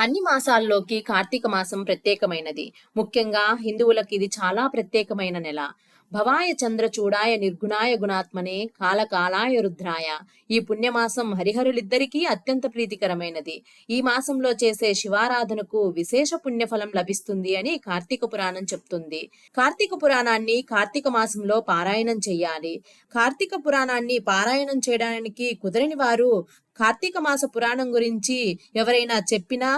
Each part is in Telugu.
అన్ని మాసాల్లోకి కార్తీక మాసం ప్రత్యేకమైనది. ముఖ్యంగా హిందువులకు ఇది చాలా ప్రత్యేకమైన నెల. భవాయ చంద్ర చూడాయ నిర్గుణాయ గుణాత్మనే కాలకాలాయ రుద్రాయ. ఈ పుణ్యమాసం హరిహరులిద్దరికీ అత్యంత ప్రీతికరమైనది. ఈ మాసంలో చేసే శివారాధనకు విశేష పుణ్యఫలం లభిస్తుంది అని కార్తీక పురాణం చెప్తుంది. కార్తీక పురాణాన్ని కార్తీక మాసంలో పారాయణం చెయ్యాలి. కార్తీక పురాణాన్ని పారాయణం చేయడానికి కుదరని వారు కార్తీక మాస పురాణం గురించి ఎవరైనా చెప్పినా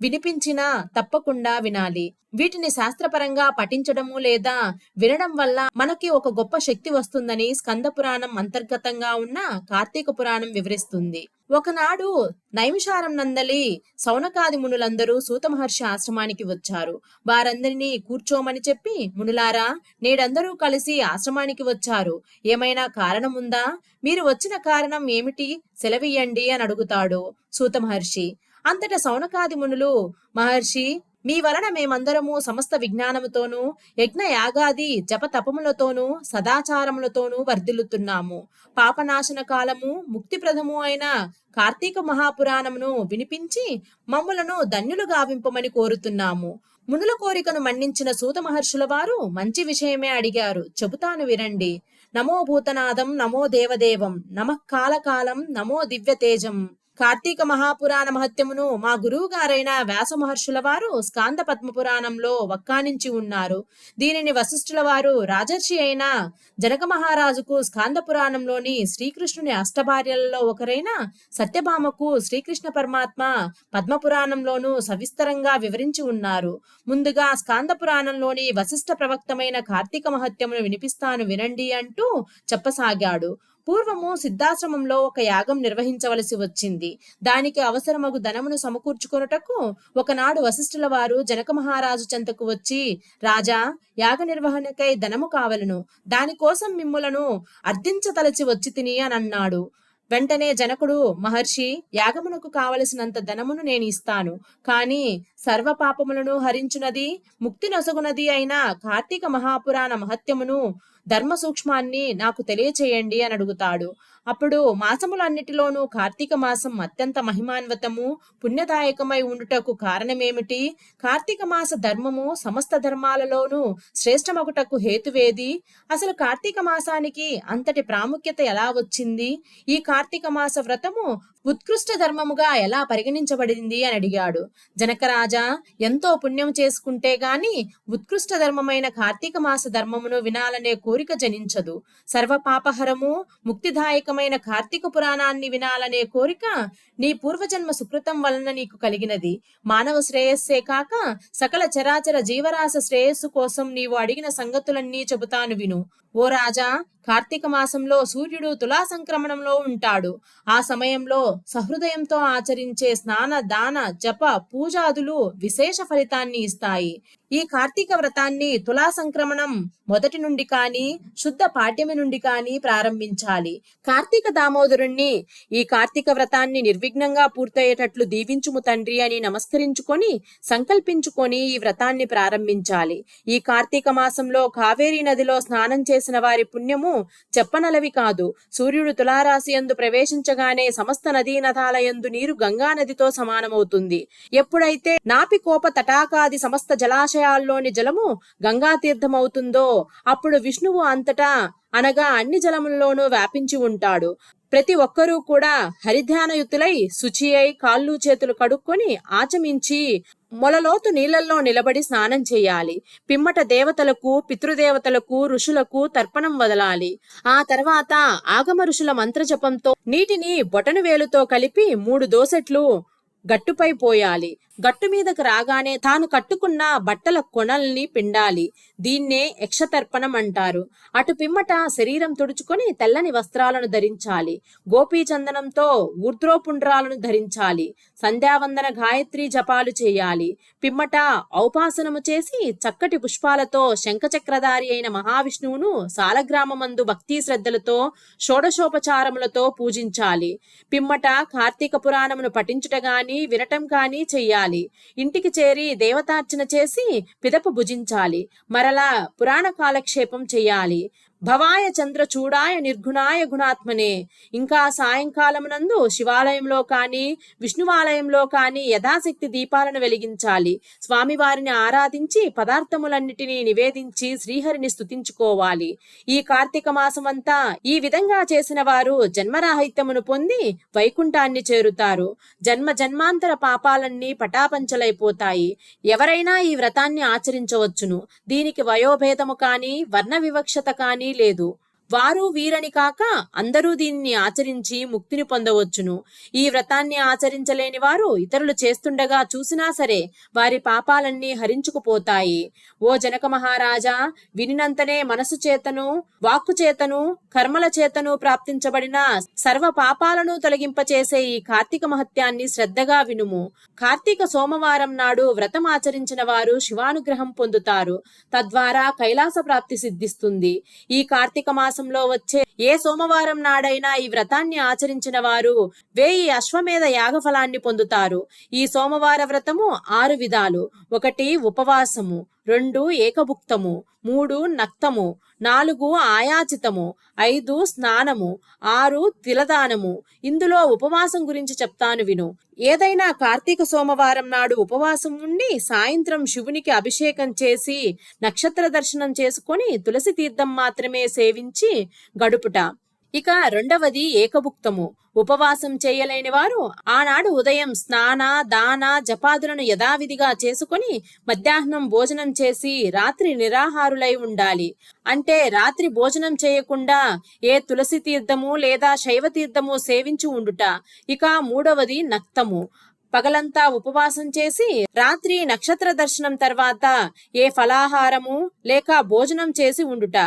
వినిపించినా తప్పకుండా వినాలి. వీటిని శాస్త్రపరంగా పఠించడము లేదా వినడం వల్ల మనకి ఒక గొప్ప శక్తి వస్తుందని స్కంద పురాణం అంతర్గతంగా ఉన్న కార్తీక పురాణం వివరిస్తుంది. ఒకనాడు నైమిషారం నందలి సౌనకాది మునులందరూ సూత మహర్షి ఆశ్రమానికి వచ్చారు. వారందరినీ కూర్చోమని చెప్పి మునులారా నేడందరూ కలిసి ఆశ్రమానికి వచ్చారు. ఏమైనా కారణం ఉందా మీరు వచ్చిన కారణం ఏమిటి? సెలవియ్యండి అని అడుగుతాడు సూత మహర్షి. అంతట సౌనకాది మునులు మహర్షి మీ వలన మేమందరము సమస్త విజ్ఞానముతోనూ యజ్ఞ యాగాది జప తపములతోనూ సదాచారములతోనూ వర్ధిల్లుతున్నాము. పాపనాశన కాలము ముక్తిప్రదము అయిన కార్తీక మహాపురాణమును వినిపించి మమ్ములను ధన్యులు గావింపమని కోరుతున్నాము. మునుల కోరికను మన్నించిన సూత మహర్షుల వారు మంచి విషయమే అడిగారు. చెబుతాను వినండి. నమో భూతనాదం నమో దేవదేవం నమః కాలకాలం నమో దివ్య తేజం కార్తీక మహాపురాణ మహత్యమును మా గురువు గారైన వ్యాస మహర్షుల వారు స్కాంద పద్మ పురాణంలో వక్కానించి ఉన్నారు. దీనిని వశిష్ఠుల వారు రాజర్షి అయిన జనక మహారాజుకు స్కాంద పురాణంలోని శ్రీకృష్ణుని అష్టభార్యలలో ఒకరైన సత్యభామకు శ్రీకృష్ణ పరమాత్మ పద్మ పురాణంలోనూ సవిస్తరంగా వివరించి ఉన్నారు. ముందుగా స్కాంద పురాణంలోని వశిష్ఠ ప్రవక్తమైన కార్తీక మహత్యమును వినిపిస్తాను వినండి అంటూ చెప్పసాగాడు. పూర్వము సిద్ధాశ్రమంలో ఒక యాగం నిర్వహించవలసి వచ్చింది. దానికి అవసరమగు ధనమును సమకూర్చుకొనుటకు ఒకనాడు వశిష్ఠుల వారు జనక మహారాజు చెంతకు వచ్చి రాజా యాగ నిర్వహణకై ధనము కావలను. దానికోసం మిమ్ములను అర్థించతలచి వచ్చి తిని అని అన్నాడు. వెంటనే జనకుడు మహర్షి యాగమునకు కావలసినంత ధనమును నేను ఇస్తాను. కాని సర్వ పాపములను హరించునది ముక్తి నొసగునది అయిన కార్తీక మహాపురాణ మహత్యమును ధర్మ సూక్ష్మాన్ని నాకు తెలియచేయండి అని అడుగుతాడు. అప్పుడు మాసములన్నిటిలోనూ కార్తీక మాసం అత్యంత మహిమాన్వతము పుణ్యదాయకమై ఉండుటకు కారణమేమిటి? కార్తీక మాస ధర్మము సమస్త ధర్మాలలోనూ శ్రేష్టమగుటకు హేతువేది? అసలు కార్తీక మాసానికి అంతటి ప్రాముఖ్యత ఎలా వచ్చింది? ఈ కార్తీక మాస వ్రతము ఉత్కృష్ట ధర్మముగా ఎలా పరిగణించబడింది అని అడిగాడు. జనకరాజా ఎంతో పుణ్యం చేసుకుంటే గాని ఉత్కృష్ట ధర్మమైన కార్తీక మాస ధర్మమును వినాలనే కోరిక జనించదు. సర్వపాపహరము ముక్తిదాయక ముక్తిదాయకమైన కార్తీక పురాణాన్ని వినాలనే కోరిక నీ పూర్వజన్మ సుకృతం వలన నీకు కలిగినది. మానవ శ్రేయస్సే కాక సకల చరాచర జీవరాశ శ్రేయస్సు కోసం నీవు అడిగిన సంగతులన్నీ చెబుతాను విను. ఓ రాజా కార్తీక మాసంలో సూర్యుడు తులా సంక్రమణంలో ఉంటాడు. ఆ సమయంలో సహృదయంతో ఆచరించే స్నాన దాన జప పూజాదులు విశేష ఫలితాన్ని ఇస్తాయి. ఈ కార్తీక వ్రతాన్ని తులా సంక్రమణం మొదటి నుండి కానీ శుద్ధ పాఠ్యమి నుండి కానీ ప్రారంభించాలి. కార్తీక దామోదరుణ్ణి ఈ కార్తీక వ్రతాన్ని నిర్విఘ్నంగా పూర్తయ్యేటట్లు దీవించుము తండ్రి అని నమస్కరించుకొని సంకల్పించుకొని ఈ వ్రతాన్ని ప్రారంభించాలి. ఈ కార్తీక మాసంలో కావేరీ నదిలో స్నానం చేసి చేసిన వారి పుణ్యము చెప్పనలవి కాదు. సూర్యుడు తులారాశి యందు ప్రవేశించగానే సమస్త నదీ నదాలయందు నీరు గంగా నదితో సమానమవుతుంది. ఎప్పుడైతే నాపికోప తటాకాది సమస్త జలాశయాల్లోని జలము గంగా తీర్థమవుతుందో అప్పుడు విష్ణువు అంతటా అనగా అన్ని జలముల్లోనూ వ్యాపించి ఉంటాడు. ప్రతి ఒక్కరూ కూడా హరిధ్యానయుతులై శుచి అయి కాళ్ళు చేతులు కడుక్కొని ఆచమించి మొలలోతు నీళ్ళలో నిలబడి స్నానం చేయాలి. పిమ్మట దేవతలకు పితృదేవతలకు ఋషులకు తర్పణం వదలాలి. ఆ తర్వాత ఆగమ ఋషుల మంత్రజపంతో నీటిని బొటను వేలుతో కలిపి మూడు దోసెట్లు గట్టుపై పోయాలి. గట్టు మీదకు రాగానే తాను కట్టుకున్న బట్టల కొనల్ని పిండాలి. దీన్నే యక్షతర్పణం అంటారు. అటు పిమ్మట శరీరం తుడుచుకొని తెల్లని వస్త్రాలను ధరించాలి. గోపీచందనంతో ఊర్ధ్రోపుండ్రాలను ధరించాలి. సంధ్యావందన గాయత్రి జపాలు చేయాలి. పిమ్మట ఔపాసనము చేసి చక్కటి పుష్పాలతో శంఖచక్రధారి అయిన మహావిష్ణువును సాలగ్రామమందు భక్తి శ్రద్ధలతో షోడశోపచారములతో పూజించాలి. పిమ్మట కార్తీక పురాణమును పఠించుట గాని వినటం కానీ చెయ్యాలి. ఇంటికి చేరి దేవతార్చన చేసి పిదప భుజించాలి. మరలా పురాణ కాలక్షేపం చెయ్యాలి. భవాయ చంద్ర చూడాయ నిర్గుణాయ గుణాత్మనే. ఇంకా సాయంకాలమునందు శివాలయంలో కానీ విష్ణువాలయంలో కానీ యథాశక్తి దీపాలను వెలిగించాలి. స్వామివారిని ఆరాధించి పదార్థములన్నిటినీ నివేదించి శ్రీహరిని స్థుతించుకోవాలి ఈ కార్తీక మాసమంతా ఈ విధంగా చేసిన వారు జన్మరాహిత్యమును పొంది వైకుంఠాన్ని చేరుతారు. జన్మ జన్మాంతర పాపాలన్నీ పటాపంచలైపోతాయి. ఎవరైనా ఈ వ్రతాన్ని ఆచరించవచ్చును. దీనికి వయోభేదము కానీ వర్ణ వివక్షత కానీ లేదు. వారు వీరని కాక అందరూ దీనిని ఆచరించి ముక్తిని పొందవచ్చును. ఈ వ్రతాన్ని ఆచరించలేని వారు ఇతరులు చేస్తుండగా చూసినా సరే వారి పాపాలన్నీ హరించుకుపోతాయి. ఓ జనక మహారాజా వినినంతనే మనసు చేతను వాక్కు చేతను కర్మల చేతను ప్రాప్తించబడిన సర్వ పాపాలను తొలగింపచేసే ఈ కార్తీక మహత్యాన్ని శ్రద్ధగా వినుము. కార్తీక సోమవారం నాడు వ్రతం ఆచరించిన వారు శివానుగ్రహం పొందుతారు. తద్వారా కైలాస ప్రాప్తి సిద్ధిస్తుంది. ఈ కార్తీక మాసంలో వచ్చే ఏ సోమవారం నాడైనా ఈ వ్రతాన్ని ఆచరించిన వారు వేయి అశ్వమేధ యాగఫలాన్ని పొందుతారు. ఈ సోమవార వ్రతము ఆరు విధాలు. ఒకటి ఉపవాసము రెండు ఏకభుక్తము మూడు నక్తము నాలుగు ఆయాచితము ఐదు స్నానము ఆరు తిలదానము. ఇందులో ఉపవాసం గురించి చెప్తాను విను. ఏదైనా కార్తీక సోమవారం నాడు ఉపవాసం ఉండి సాయంత్రం శివునికి అభిషేకం చేసి నక్షత్ర దర్శనం చేసుకొని తులసి తీర్థం మాత్రమే సేవించి గడుపుట. ఇక రెండవది ఏకభుక్తము. ఉపవాసం చేయలేని వారు ఆనాడు ఉదయం స్నాన దాన జపాదులను యథావిధిగా చేసుకొని మధ్యాహ్నం భోజనం చేసి రాత్రి నిరాహారులై ఉండాలి. అంటే రాత్రి భోజనం చేయకుండా ఏ తులసి తీర్థము లేదా శైవ తీర్థము సేవించి ఉండుట. ఇక మూడవది నక్తము. పగలంతా ఉపవాసం చేసి రాత్రి నక్షత్ర దర్శనం తర్వాత ఏ ఫలాహారము లేక భోజనం చేసి ఉండుట.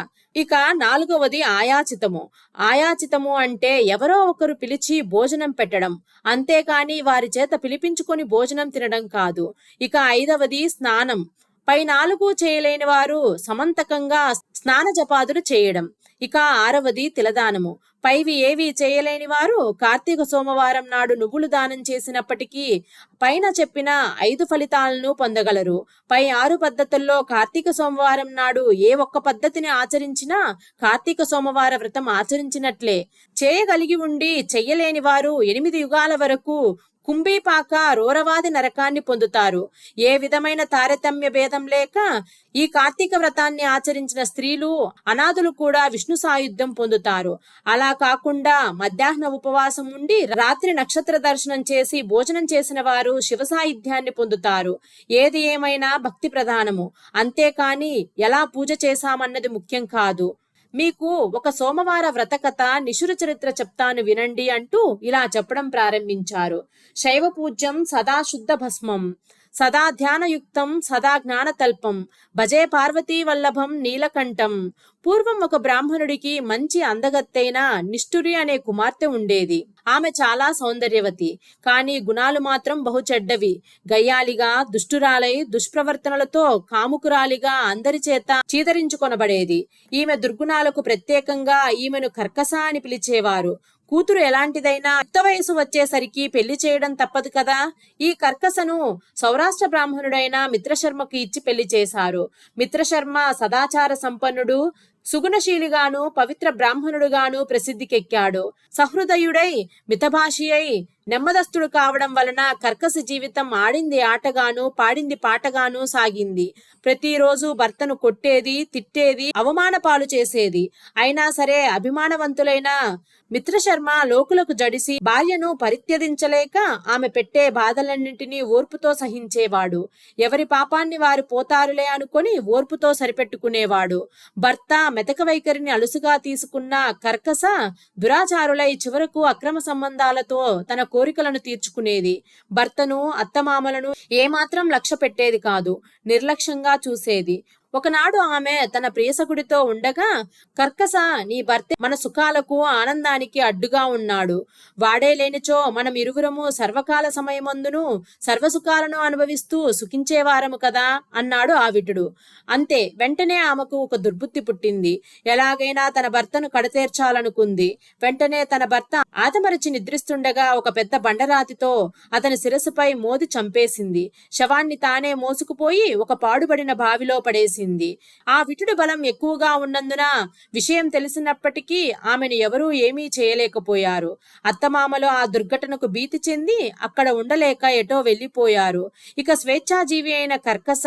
ఇక నాలుగవది ఆయాచితము. ఆయాచితము అంటే ఎవరో ఒకరు పిలిచి భోజనం పెట్టడం. అంతేకాని వారి చేత పిలిపించుకొని భోజనం తినడం కాదు. ఇక ఐదవది స్నానం. పై నాలుగు చేయలేని వారు సమంతకంగా స్నాన జపాదులు చేయడం. ఇక ఆరవది తిలదానము. పైవి ఏవి చేయలేని వారు కార్తీక సోమవారం నాడు నువ్వులు దానం చేసినప్పటికీ పైన చెప్పిన ఐదు ఫలితాలను పొందగలరు. పై ఆరు పద్ధతుల్లో కార్తీక సోమవారం నాడు ఏ ఒక్క పద్ధతిని ఆచరించినా కార్తీక సోమవార వ్రతం ఆచరించినట్లే. చేయగలిగి ఉండి చెయ్యలేని వారు ఎనిమిది యుగాల వరకు కుంభీపాక రోరవాది నరకాన్ని పొందుతారు. ఏ విధమైన తారతమ్య భేదం లేక ఈ కార్తీక వ్రతాన్ని ఆచరించిన స్త్రీలు అనాథులు కూడా విష్ణు సాయుధ్యం పొందుతారు. అలా కాకుండా మధ్యాహ్న ఉపవాసం ఉండి రాత్రి నక్షత్ర దర్శనం చేసి భోజనం చేసిన వారు శివ సాయుధ్యాన్ని పొందుతారు. ఏది ఏమైనా భక్తి ప్రధానము. అంతేకాని ఎలా పూజ చేశామన్నది ముఖ్యం కాదు. మీకు ఒక సోమవార వ్రతకథ నిశుర చరిత్ర చెప్తాను వినండి అంటూ ఇలా చెప్పడం ప్రారంభించారు. శైవ పూజ్యం సదాశుద్ధ భస్మం. సదా ధ్యానయుక్తం సదా జ్ఞానతల్పం. భజే పార్వతీ వల్లభం నీలకంఠం. పూర్వం ఒక బ్రాహ్మణుడికి మంచి అందగత్తైన నిష్ఠురి అనే కుమార్తె ఉండేది. ఆమె చాలా సౌందర్యవతి. కానీ గుణాలు మాత్రం బహు చెడ్డవి. గయ్యాలిగా దుష్టురాలై దుష్ప్రవర్తనలతో కాముకురాలిగా అందరి చేత చీదరించుకొనబడేది. ఈమె దుర్గుణాలకు ప్రత్యేకంగా ఈమెను కర్కస అని పిలిచేవారు. కూతురు ఎలాంటిదైనా యుక్త వయసు వచ్చేసరికి పెళ్ళి చేయడం తప్పదు కదా. ఈ కర్కసను సౌరాష్ట్ర బ్రాహ్మణుడైన మిత్రశర్మకు ఇచ్చి పెళ్ళి చేశారు. మిత్రశర్మ సదాచార సంపన్నుడు సుగుణశీలిగాను పవిత్ర బ్రాహ్మణుడుగాను ప్రసిద్ధికెక్కాడు. సహృదయుడై మితభాషి అయి నెమ్మదస్తుడు కావడం వలన కర్కశ జీవితం ఆడింది ఆటగాను పాడింది పాటగాను సాగింది. ప్రతిరోజు భర్తను కొట్టేది తిట్టేది అవమాన పాలు చేసేది. అయినా సరే అభిమానవంతులైన మిత్రశర్మ లోకులకు జడిసి భార్యను పరిత్యదించలేక ఆమె పెట్టే బాధలన్నింటినీ ఓర్పుతో సహించేవాడు. ఎవరి పాపాన్ని వారు పోతారులే అనుకొని ఓర్పుతో సరిపెట్టుకునేవాడు. భర్త మెతక వైఖరిని అలుసుగా తీసుకున్న కర్కస దురాచారులై చివరకు అక్రమ సంబంధాలతో తన కోరికలను తీర్చుకునేది. భర్తను అత్తమామలను ఏమాత్రం లక్ష్య పెట్టేది కాదు నిర్లక్ష్యంగా చూసేది. ఒకనాడు ఆమె తన ప్రియసకుడితో ఉండగా కర్కస నీ భర్త మన సుఖాలకు ఆనందానికి అడ్డుగా ఉన్నాడు. వాడే లేనిచో మనం ఇరువురము సర్వకాల సమయమందును సర్వసుఖాలను అనుభవిస్తూ సుఖించేవారము కదా అన్నాడు ఆవిటుడు. అంతే వెంటనే ఆమెకు ఒక దుర్బుద్ధి పుట్టింది. ఎలాగైనా తన భర్తను కడతేర్చాలనుకుంది. వెంటనే తన భర్త ఆతమరిచి నిద్రిస్తుండగా ఒక పెద్ద బండరాతితో అతని శిరస్సుపై మోది చంపేసింది. శవాన్ని తానే మోసుకుపోయి ఒక పాడుబడిన బావిలో పడేసి తెలిసింది ఆ విటుడి బలం ఎక్కువగా ఉన్నందున విషయం తెలిసినప్పటికీ ఆమెను ఎవరూ ఏమీ చేయలేకపోయారు. అత్తమామలు ఆ దుర్ఘటనకు భీతి చెంది అక్కడ ఉండలేక ఎటో వెళ్ళిపోయారు ఇక స్వేచ్ఛాజీవి అయిన కర్కస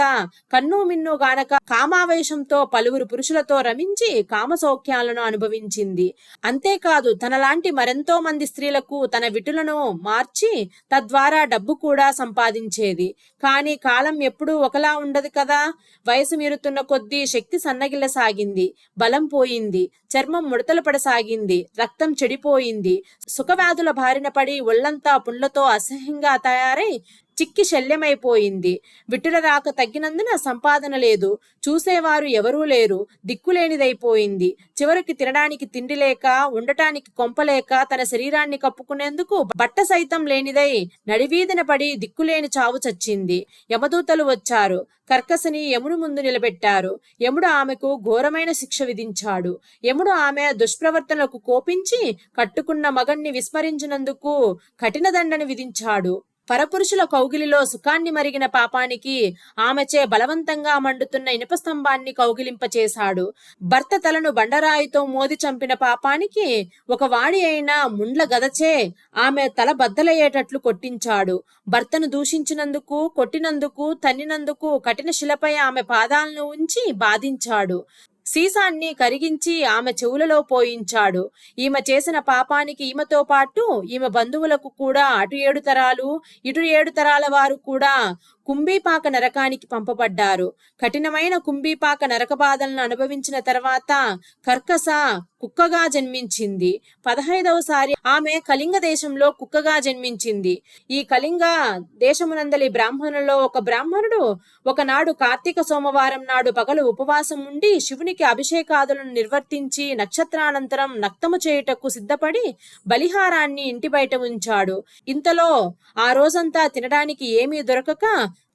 కన్ను మిన్ను గానక కామావేశంతో పలువురు పురుషులతో రమించి కామసౌఖ్యాలను అనుభవించింది. అంతేకాదు తనలాంటి మరెంతో మంది స్త్రీలకు తన విటులను మార్చి తద్వారా డబ్బు కూడా సంపాదించేది. కానీ కాలం ఎప్పుడూ ఒకలా ఉండదు కదా? వయసు మీరుతున్న కొద్దీ శక్తి సన్నగిల్లసాగింది బలం పోయింది చర్మం ముడతలు పడసాగింది రక్తం చెడిపోయింది సుఖవ్యాధుల బారిన పడి ఒళ్ళంతా పుండ్లతో అసహ్యంగా తయారై చిక్కి శల్యమైపోయింది. విటుల రాక తగ్గినందున సంపాదన లేదు. చూసేవారు ఎవరూ లేరు. దిక్కులేనిదైపోయింది. చివరికి తినడానికి తిండి లేక ఉండటానికి కొంపలేక తన శరీరాన్ని కప్పుకునేందుకు బట్ట సైతం లేనిదై నడివీధిన పడి దిక్కులేని చావు చచ్చింది. యమదూతలు వచ్చారు. కర్కసని యముడు ముందు నిలబెట్టారు. యముడు ఆమెకు ఘోరమైన శిక్ష విధించాడు. యముడు ఆమె దుష్ప్రవర్తనలకు కోపించి కట్టుకున్న మగణ్ణి విస్మరించినందుకు కఠిన దండని విధించాడు. పరపురుషుల కౌగిలిలో సుఖాన్ని మరిగిన పాపానికి ఆమెచే బలవంతంగా మండుతున్న ఇనుప స్తంభాన్ని కౌగిలింపచేశాడు. భర్త తలను బండరాయితో మోది చంపిన పాపానికి ఒక వాడి అయిన ముండ్ల గదచే ఆమె తల బద్దలయ్యేటట్లు కొట్టించాడు. భర్తను దూషించినందుకు కొట్టినందుకు తన్నినందుకు కఠిన శిలపై ఆమె పాదాలను ఉంచి బాధించాడు. సీసాన్ని కరిగించి ఆమె చెవులలో పోయించాడు. ఈమె చేసిన పాపానికి ఈమెతో పాటు ఈమె బంధువులకు కూడా అటు ఏడు తరాలు ఇటు ఏడు తరాల వారు కూడా కుంభీపాక నరకానికి పంపబడ్డారు. కఠినమైన కుంభీపాక నరక బాధలను అనుభవించిన తర్వాత కర్కస కుక్కగా జన్మించింది. పదహైదవసారి ఆమె కళింగ దేశంలో కుక్కగా జన్మించింది. ఈ కళింగ దేశమునందలి బ్రాహ్మణులలో ఒక బ్రాహ్మణుడు ఒకనాడు కార్తీక సోమవారం నాడు పగలు ఉపవాసం ఉండి శివునికి అభిషేకాదులను నిర్వర్తించి నక్షత్రానంతరం నక్తము చేయుటకు సిద్ధపడి బలిహారాన్ని ఇంటి బయట ఉంచాడు. ఇంతలో ఆ రోజంతా తినడానికి ఏమీ దొరకక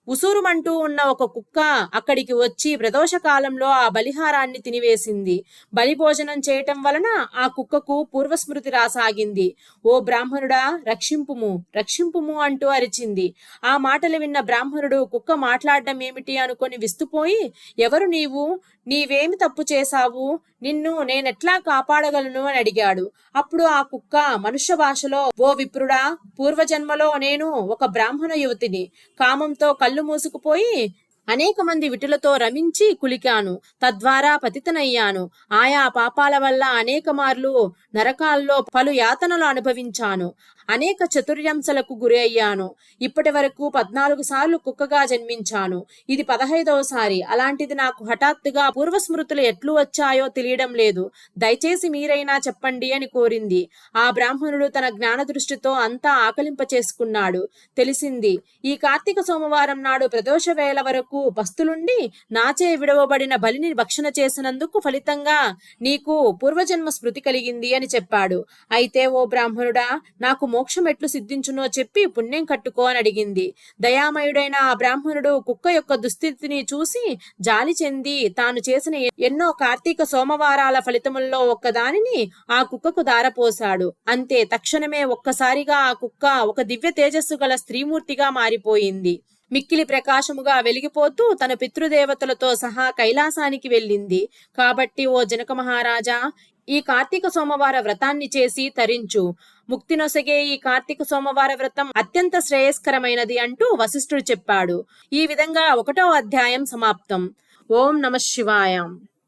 ఉసూరుమంటూ ఉన్న ఒక కుక్క అక్కడికి వచ్చి ప్రదోష కాలంలో ఆ బలిహారాన్ని తినివేసింది. బలి భోజనం చేయటం వలన ఆ కుక్కకు పూర్వస్మృతి రాసాగింది. ఓ బ్రాహ్మణుడా రక్షింపుము రక్షింపుము అంటూ అరిచింది. ఆ మాటలు విన్న బ్రాహ్మణుడు కుక్క మాట్లాడడం ఏమిటి అనుకొని విస్తుపోయి ఎవరు నీవు? నీవేమి తప్పు చేశావు? నిన్ను నేనెట్లా కాపాడగలను? అని అడిగాడు. అప్పుడు ఆ కుక్క మనుష్య భాషలో ఓ విప్రుడా పూర్వజన్మలో నేను ఒక బ్రాహ్మణ యువతిని. కామంతో కళ్ళు మూసుకుపోయి అనేక మంది విటులతో రమించి కులికాను. తద్వారా పతితనయ్యాను. ఆయా పాపాల వల్ల అనేక మార్లు నరకాల్లో పలు యాతనలు అనుభవించాను. అనేక చతుర్యంశలకు గురి అయ్యాను. ఇప్పటి వరకు పద్నాలుగు సార్లు కుక్కగా జన్మించాను. ఇది పదహైదవసారి అలాంటిది నాకు హఠాత్తుగా పూర్వస్మృతులు ఎట్లు వచ్చాయో తెలియడం లేదు. దయచేసి మీరైనా చెప్పండి అని కోరింది. ఆ బ్రాహ్మణుడు తన జ్ఞాన దృష్టితో అంతా ఆకలింప చేసుకున్నాడు. తెలిసింది ఈ కార్తీక సోమవారం నాడు ప్రదోష వేళ వరకు పస్తులుండి నాచే విడవబడిన బలిని భక్షణ చేసినందుకు ఫలితంగా నీకు పూర్వజన్మ స్మృతి కలిగింది అని చెప్పాడు. అయితే ఓ బ్రాహ్మణుడా నాకు మోక్షం ఎట్లు సిద్ధించునో చెప్పి పుణ్యం కట్టుకో అని అడిగింది. దయామయుడైన ఆ బ్రాహ్మణుడు కుక్క యొక్క దుస్థితిని చూసి జాలి చెంది తాను చేసిన ఎన్నో కార్తీక సోమవారాల ఫలితముల్లో ఒక్కదానిని ఆ కుక్కకు దారపోశాడు. అంతే తక్షణమే ఒక్కసారిగా ఆ కుక్క ఒక దివ్య తేజస్సు గల స్త్రీమూర్తిగా మారిపోయింది. మిక్కిలి ప్రకాశముగా వెలిగిపోతూ తన పితృదేవతలతో సహా కైలాసానికి వెళ్ళింది. కాబట్టి ఓ జనక మహారాజా ఈ కార్తీక సోమవార వ్రతాన్ని చేసి తరించు. ముక్తి నొసగే ఈ కార్తీక సోమవార వ్రతం అత్యంత శ్రేయస్కరమైనది అంటూ వశిష్ఠుడు చెప్పాడు. ఈ విధంగా ఒకటో అధ్యాయం సమాప్తం. ఓం నమ శివాయం.